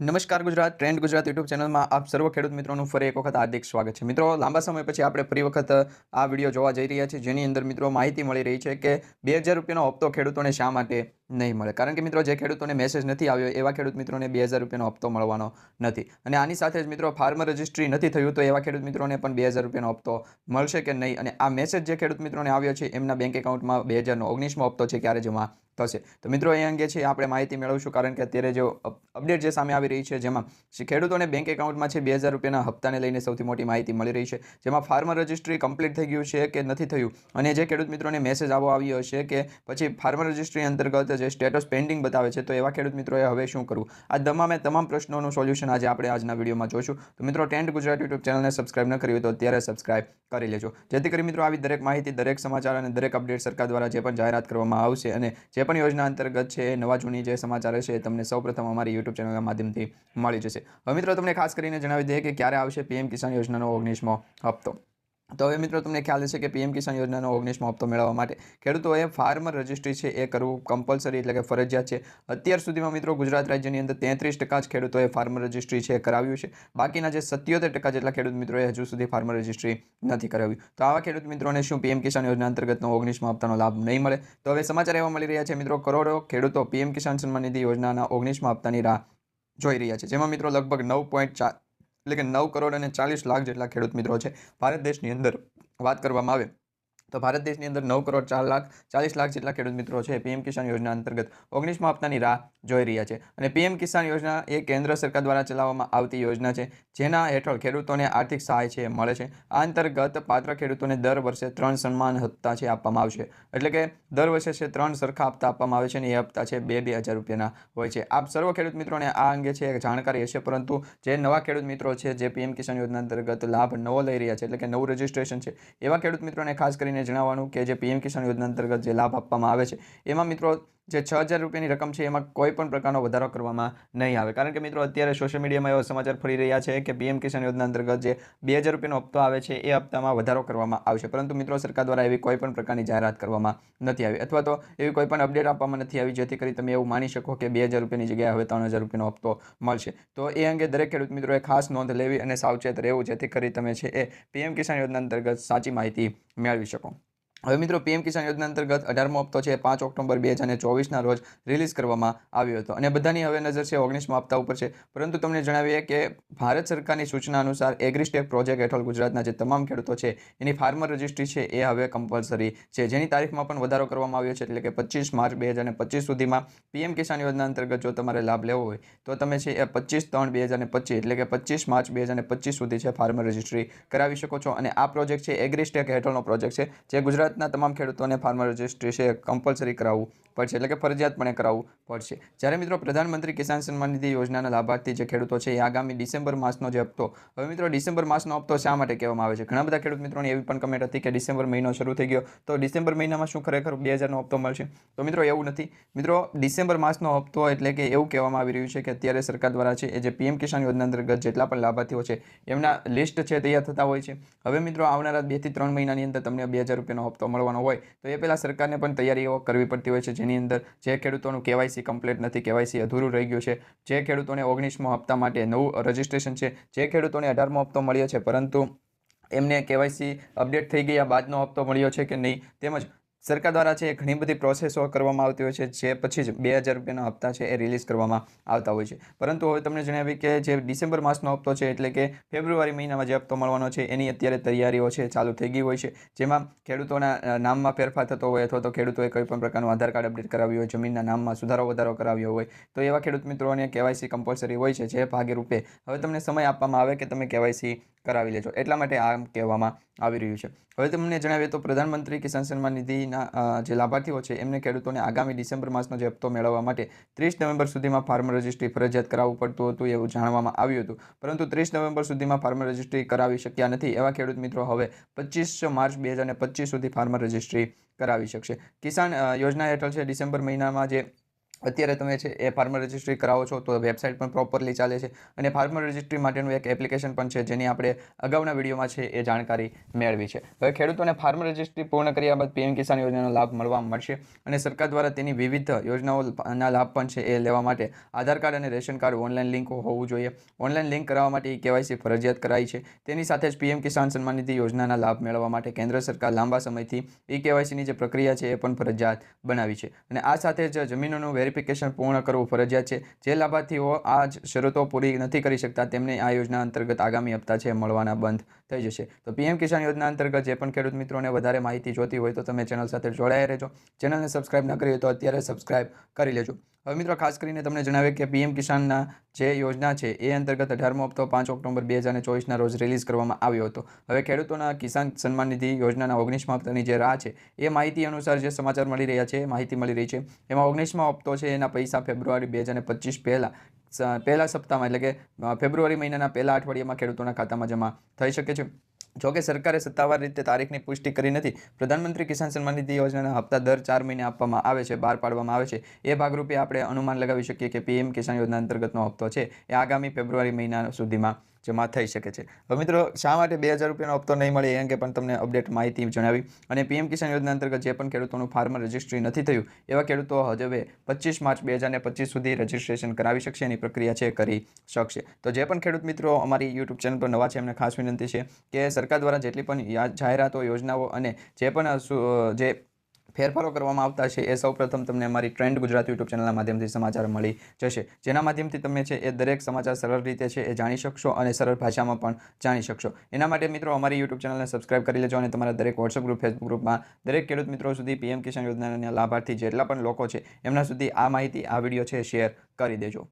નમસ્કાર Gujarat, trend Gujarat YouTube ચેનલમાં આપ સર્વ ખેડૂત મિત્રોનું ફરી એક વખત હાર્દિક સ્વાગત છે. મિત્રો, લાંબા સમય પછી આપણે ફરી વખત આ વીડિયો જોવા જઈ રહ્યા છીએ, જેની અંદર મિત્રો માહિતી મળી રહી છે કે બે હજાર રૂપિયાનો હપ્તો ખેડૂતોને શા માટે નહીં મળે? કારણ કે મિત્રો, જે ખેડૂતોને મેસેજ નથી આવ્યો, એવા ખેડૂત મિત્રોને બે હજાર રૂપિયાનો હપ્તો મળવાનો નથી. અને આની સાથે જ મિત્રો ફાર્મર રજિસ્ટ્રી નથી થયું, તો એવા ખેડૂત મિત્રોને પણ બે હજાર રૂપિયાનો હપ્તો મળશે કે નહીં? અને આ મેસેજ જે ખેડૂત મિત્રોને આવ્યો છે, એમના બેંક એકાઉન્ટમાં બે હજારનો ઓગણીસમો હપ્તો છે, ક્યારે જમા થશે. તો મિત્રો, એ અંગે છે આપણે માહિતી મેળવશું કારણ કે અત્યારે જે અપડેટ જે સામે આવી રહી છે, જેમાં ખેડૂતોને બેંક એકાઉન્ટમાં છે બે હજાર રૂપિયાના હપ્તાને લઈને સૌથી મોટી માહિતી મળી રહી છે, જેમાં ફાર્મર રજિસ્ટ્રી કમ્પ્લીટ થઈ ગયું છે કે નથી થયું? અને જે ખેડૂત મિત્રોને મેસેજ આવો આવ્યો હશે કે પછી ફાર્મર રજિસ્ટ્રી અંતર્ગત જે સ્ટેટસ પેન્ડિંગ બતાવે છે, તો એવા ખેડૂત મિત્રોએ હવે શું કરવું? આ તમામે તમામ પ્રશ્નોનું સોલ્યુશન આજે આપણે આજના વિડીયોમાં જોશું. તો મિત્રો ટેન્ટ ગુજરાત યુટ્યુબ ચેનલને સબસ્ક્રાઇબ ન કરી હોય તો અત્યારે સબસ્ક્રાઇબ કરી લેજો. જેથી કરી મિત્રો આવી દરેક માહિતી, દરેક સમાચાર અને દરેક અપડેટ સરકાર દ્વારા જે પણ જાહેરાત કરવામાં આવશે અને જે પણ યોજના અંતર્ગત છે નવા જૂની જે સમાચાર છે તમને સૌપ્રથમ અમારી યુટ્યુબ ચેનલના માધ્યમથી મળી જશે. હવે મિત્રો તમને ખાસ કરીને જણાવી દઈએ કે ક્યારે આવશે પીએમ કિસાન યોજનાનો ઓગણીસમો હપ્તો. તો હવે મિત્રો તમને ખ્યાલ હશે કે પીએમ કિસાન યોજનાનો ઓગણીસમો હપ્તો મેળવવા માટે ખેડૂતોએ ફાર્મર રજિસ્ટ્રી છે, એ કરવું કમ્પલસરી એટલે કે ફરજિયાત છે. અત્યાર સુધીમાં મિત્રો ગુજરાત રાજ્યની અંદર તેત્રીસ ટકા જ ખેડૂતોએ ફાર્મર રજિસ્ટ્રી છે કરાવ્યું છે. બાકીના જે સત્યોતેર ટકા જેટલા ખેડૂત મિત્રોએ હજુ સુધી ફાર્મર રજિસ્ટ્રી નથી કરાવ્યું. તો આવા ખેડૂત મિત્રોને શું પીએમ કિસાન યોજના અંતર્ગતનો ઓગણીસમો હપ્તાનો લાભ નહીં મળે? તો હવે સમાચાર એવા મળી રહ્યા છે મિત્રો, કરોડો ખેડૂતો પીએમ કિસાન સન્માન નિધિ યોજનાના ઓગણીસમા હપ્તાની રાહ જોઈ રહ્યા છે, જેમાં મિત્રો લગભગ નવ પોઈન્ટ ચાર એટલે કે નવ કરોડ અને ચાલીસ લાખ જેટલા ખેડૂત મિત્રો છે. ભારત દેશની અંદર વાત કરવામાં આવે તો ભારત દેશની અંદર નવ કરોડ ચાર લાખ, ચાલીસ લાખ જેટલા ખેડૂત મિત્રો છે પીએમ કિસાન યોજના અંતર્ગત ઓગણીસમાં હપ્તાની રાહ જોઈ રહ્યા છે. અને પીએમ કિસાન યોજના એ કેન્દ્ર સરકાર દ્વારા ચલાવવામાં આવતી યોજના છે, જેના હેઠળ ખેડૂતોને આર્થિક સહાય છે મળે છે. આ અંતર્ગત પાત્ર ખેડૂતોને દર વર્ષે ત્રણ સન્માન હપ્તા છે આપવામાં આવશે. એટલે કે દર વર્ષે છે ત્રણ સરખા હપ્તા આપવામાં આવે છે અને એ હપ્તા છે બે બે હજાર રૂપિયાના હોય છે. આપ સર્વ ખેડૂત મિત્રોને આ અંગે છે જાણકારી હશે, પરંતુ જે નવા ખેડૂત મિત્રો છે જે પીએમ કિસાન યોજના અંતર્ગત લાભ નવો લઈ રહ્યા છે, એટલે કે નવું રજિસ્ટ્રેશન છે, એવા ખેડૂત મિત્રોને ખાસ કરીને જણાવવાનું કે જે પીએમ કિસાન યોજના અંતર્ગત જે લાભ આપવામાં આવે છે એમાં મિત્રો જે છ હજાર રૂપિયાની રકમ છે, એમાં કોઈ પણ પ્રકારનો વધારો કરવામાં નહીં આવે. કારણ કે મિત્રો, અત્યારે સોશિયલ મીડિયામાં એવા સમાચાર ફરી રહ્યા છે કે પીએમ કિસાન યોજના અંતર્ગત જે બે હજાર રૂપિયાનો હપ્તો આવે છે, એ હપ્તામાં વધારો કરવામાં આવશે. પરંતુ મિત્રો, સરકાર દ્વારા એવી કોઈ પણ પ્રકારની જાહેરાત કરવામાં નથી આવી. અથવા તો એવી કોઈ પણ અપડેટ આપવામાં નથી આવી, જેથી કરી તમે એવું માની શકો કે બે હજાર રૂપિયાની જગ્યાએ હવે ત્રણ હજાર રૂપિયાનો હપ્તો મળશે. તો એ અંગે દરેક ખેડૂત મિત્રોએ ખાસ નોંધ લેવી અને સાવચેત રહેવું, જેથી કરી તમે છે એ પીએમ કિસાન યોજના અંતર્ગત સાચી માહિતી મેળવી શકો. હવે મિત્રો, પીએમ કિસાન યોજના અંતર્ગત અઢારમો હપ્તો છે, પાંચ ઓક્ટોબર બે હજાર ચોવીસના રોજ રિલીઝ કરવામાં આવ્યો હતો. અને બધાની હવે નજર છે ઓગણીસમા હપ્તા ઉપર છે. પરંતુ તમને જણાવીએ કે ભારત સરકારની સૂચના અનુસાર એગ્રીસ્ટેક પ્રોજેક્ટ હેઠળ ગુજરાતના જે તમામ ખેડૂતો છે, એની ફાર્મર રજિસ્ટ્રી છે, એ હવે કમ્પલસરી છે. જેની તારીખમાં પણ વધારો કરવામાં આવ્યો છે, એટલે કે પચીસ માર્ચ બે હજાર પચીસ સુધીમાં પીએમ કિસાન યોજના અંતર્ગત જો તમારે લાભ લેવો હોય, તો તમે છે એ પચીસ ત્રણ બે હજાર પચીસ, એટલે કે પચીસ માર્ચ બે હજાર પચીસ સુધી છે ફાર્મર રજિસ્ટ્રી કરાવી શકો છો. અને આ પ્રોજેક્ટ છે એગ્રીસ્ટેક હેઠળનો પ્રોજેક્ટ છે, જે ગુજરાતના તમામ ખેડૂતોને ફાર્મર રજિસ્ટ્રી છે કમ્પલસરી કરાવવું પડશે, એટલે કે ફરજિયાતપણે કરાવવું પડશે. જ્યારે મિત્રો પ્રધાનમંત્રી કિસાન સન્માન નિધિ યોજનાના લાભાર્થી જે ખેડૂતો છે એ આગામી ડિસેમ્બર માસનો જે હપ્તો, હવે મિત્રો ડિસેમ્બર માસનો હપ્તો શા માટે કહેવામાં આવે છે? ઘણા બધા ખેડૂત મિત્રોની એવી પણ કમેન્ટ હતી કે ડિસેમ્બર મહિનો શરૂ થઈ ગયો, તો ડિસેમ્બર મહિનામાં શું ખરેખર બે હજારનો હપ્તો મળશે? તો મિત્રો એવું નથી. મિત્રો ડિસેમ્બર માસનો હપ્તો એટલે કે એવું કહેવામાં આવી રહ્યું છે કે અત્યારે સરકાર દ્વારા છે એ જે પીએમ કિસાન યોજના અંતર્ગત જેટલા પણ લાભાર્થીઓ છે એમના લિસ્ટ છે તૈયાર થતા હોય છે. હવે મિત્રો આવનારા બેથી ત્રણ મહિનાની અંદર તમને બે હજાર રૂપિયાનો હપ્તો મળવાનો હોય. તો એ પહેલાં સરકારને પણ તૈયારીઓ કરવી પડતી હોય છે. જેની અંદર જે ખેડૂતોનું કેવાયસી કમ્પ્લીટ નથી, કેવાયસી અધૂરું રહી ગયું છે. જે ખેડૂતોને ઓગણીસમો હપ્તા માટે નવું રજિસ્ટ્રેશન છે, જે ખેડૂતોને અઢારમો હપ્તો મળ્યો છે. પરંતુ એમને કેવાયસી અપડેટ થઈ ગયા બાદનો હપ્તો મળ્યો છે કે નહીં, તેમજ સરકાર દ્વારા છે એ ઘણી બધી પ્રોસેસો કરવામાં આવતી હોય છે, જે પછી જ બે હજાર રૂપિયાના હપ્તા છે એ રિલીઝ કરવામાં આવતા હોય છે. પરંતુ હવે તમને જણાવી કે જે ડિસેમ્બર માસનો હપ્તો છે એટલે કે ફેબ્રુઆરી મહિનામાં જે હપ્તો મળવાનો છે એની અત્યારે તૈયારીઓ છે ચાલુ થઈ ગઈ હોય છે. જેમાં ખેડૂતોના નામમાં ફેરફાર થતો હોય અથવા તો ખેડૂતોએ કોઈ પણ પ્રકારનું આધાર કાર્ડ અપડેટ કરાવ્યું હોય, જમીનના નામમાં સુધારો વધારો કરાવ્યો હોય, તો એવા ખેડૂત મિત્રોને કેવાયસી કમ્પલસરી હોય છે જે ભાગે રૂપે હવે તમને સમય આપવામાં આવે કે તમે કેવાયસી કરાવી લેજો. એટલા માટે આમ કહેવામાં આવી રહ્યું છે. હવે તમને જણાવીએ તો પ્રધાનમંત્રી કિસાન સન્માન નિધિના જે લાભાર્થીઓ છે, એમને ખેડૂતોને આગામી ડિસેમ્બર માસનો જે હપ્તો મેળવવા માટે ત્રીસ નવેમ્બર સુધીમાં ફાર્મ રજિસ્ટ્રી ફરજિયાત કરાવવું પડતું હતું એવું જાણવામાં આવ્યું હતું. પરંતુ ત્રીસ નવેમ્બર સુધીમાં ફાર્મ રજિસ્ટ્રી કરાવી શક્યા નથી એવા ખેડૂત મિત્રો હવે પચીસ માર્ચ બે સુધી ફાર્મર રજિસ્ટ્રી કરાવી શકશે. કિસાન યોજના હેઠળ છે, ડિસેમ્બર મહિનામાં જે અત્યારે તમે છે એ ફાર્મર રજિસ્ટ્રી કરાવો છો, તો વેબસાઇટ પણ પ્રોપરલી ચાલે છે અને ફાર્મર રજિસ્ટ્રી માટેનું એક એપ્લિકેશન પણ છે, જેની આપણે અગાઉના વિડીયોમાં છે એ જાણકારી મેળવી છે. હવે ખેડૂતોને ફાર્મર રજિસ્ટ્રી પૂર્ણ કર્યા બાદ પીએમ કિસાન યોજનાનો લાભ મળવા મળશે અને સરકાર દ્વારા તેની વિવિધ યોજનાઓના લાભ પણ છે એ લેવા માટે આધાર કાર્ડ અને રેશન કાર્ડ ઓનલાઈન લિંક હોવું જોઈએ. ઓનલાઈન લિંક કરાવવા માટે ઈ કેવાયસી ફરજિયાત કરાઈ છે. તેની સાથે જ પીએમ કિસાન સન્માન નિધિ યોજનાના લાભ મેળવવા માટે કેન્દ્ર સરકાર લાંબા સમયથી ઈ કેવાયસીની જે પ્રક્રિયા છે એ પણ ફરજિયાત બનાવી છે. અને આ સાથે જ જમીનોનું વેરિફિકેશન પૂર્ણ કરવું ફરજિયાત છે. જે લાભાર્થીઓ આ શરતો પૂરી નથી કરી શકતા, તેમને આ યોજના અંતર્ગત આગામી હપ્તા છે મળવાના બંધ. થઈ જશે. તો પીએમ કિસાન યોજના અંતર્ગત જે પણ ખેડૂત મિત્રોને વધારે માહિતી જોતી હોય તો તમે ચેનલ સાથે જોડાયા રહેજો. ચેનલને સબસ્ક્રાઇબ ન કરી હોય તો અત્યારે સબસ્ક્રાઇબ કરી લેજો. હવે મિત્રો, ખાસ કરીને તમને જણાવે કે પીએમ કિસાનના જે યોજના છે એ અંતર્ગત અઢારમો હપ્તો પાંચ ઓક્ટોબર બે હજાર ચોવીસના રોજ રિલીઝ કરવામાં આવ્યો હતો. હવે ખેડૂતોના કિસાન સન્માન નિધિ યોજનાના ઓગણીસમા હપ્તાની જે રાહ છે એ માહિતી અનુસાર જે સમાચાર મળી રહ્યા છે માહિતી મળી રહી છે. એમાં ઓગણીસમા હપ્તો છે, એના પૈસા ફેબ્રુઆરી બે હજાર પચીસ પહેલાં પહેલા સપ્તાહમાં, એટલે કે ફેબ્રુઆરી મહિનાના પહેલા અઠવાડિયામાં ખેડૂતોના ખાતામાં જમા થઈ શકે છે. જોકે સરકારે સત્તાવાર રીતે તારીખની પુષ્ટિ કરી નથી, પ્રધાનમંત્રી કિસાન સન્માન નિધિ યોજનાના હપ્તા દર ચાર મહિને આપવામાં આવે છે, બહાર પાડવામાં આવે છે. એ ભાગરૂપે આપણે અનુમાન લગાવી શકીએ કે પીએમ કિસાન યોજના અંતર્ગતનો હપ્તો છે, એ આગામી ફેબ્રુઆરી મહિના સુધીમાં જમા થઈ શકે છે. હવે મિત્રો, શા માટે બે હજાર રૂપિયાનો હપ્તો નહીં મળે એ અંગે પણ તમને અપડેટ માહિતી જણાવી. અને પીએમ કિસાન યોજના અંતર્ગત જે પણ ખેડૂતોનું ફાર્મર રજિસ્ટ્રી નથી થયું, એવા ખેડૂતો હવે પચીસ માર્ચ બે હજાર પચીસ સુધી રજિસ્ટ્રેશન કરાવી શકશે એની પ્રક્રિયા છે કરી શકશે. તો જે પણ ખેડૂત મિત્રો અમારી યુટ્યુબ ચેનલ પર નવા છે, એમને ખાસ વિનંતી છે કે સરકાર દ્વારા જેટલી પણ જાહેરાતો, યોજનાઓ અને જે પણ જે ફેરફારો કરવામાં આવતા છે. એ સૌપ્રથમ તમને અમારી ટ્રેન્ડ ગુજરાત યુટ્યુબ ચેનલના માધ્યમથી સમાચાર મળી જશે. જેના માધ્યમથી તમે છે એ દરેક સમાચાર સરળ રીતે છે એ જાણી શકશો અને સરળ ભાષામાં પણ જાણી શકશો. એના માટે મિત્રો અમારી યુટ્યુબ ચેનલને સબસ્ક્રાઇબ કરી લેજો અને તમારા દરેક વોટ્સઅપ ગ્રુપ ફેસબુક ગ્રુપમાં દરેક ખેડૂત મિત્રો સુધી પીએમ કિસાન યોજનાના લાભાર્થી જેટલા પણ લોકો છે એમના સુધી આ માહિતી, આ વીડિયો છે શેર કરી દેજો.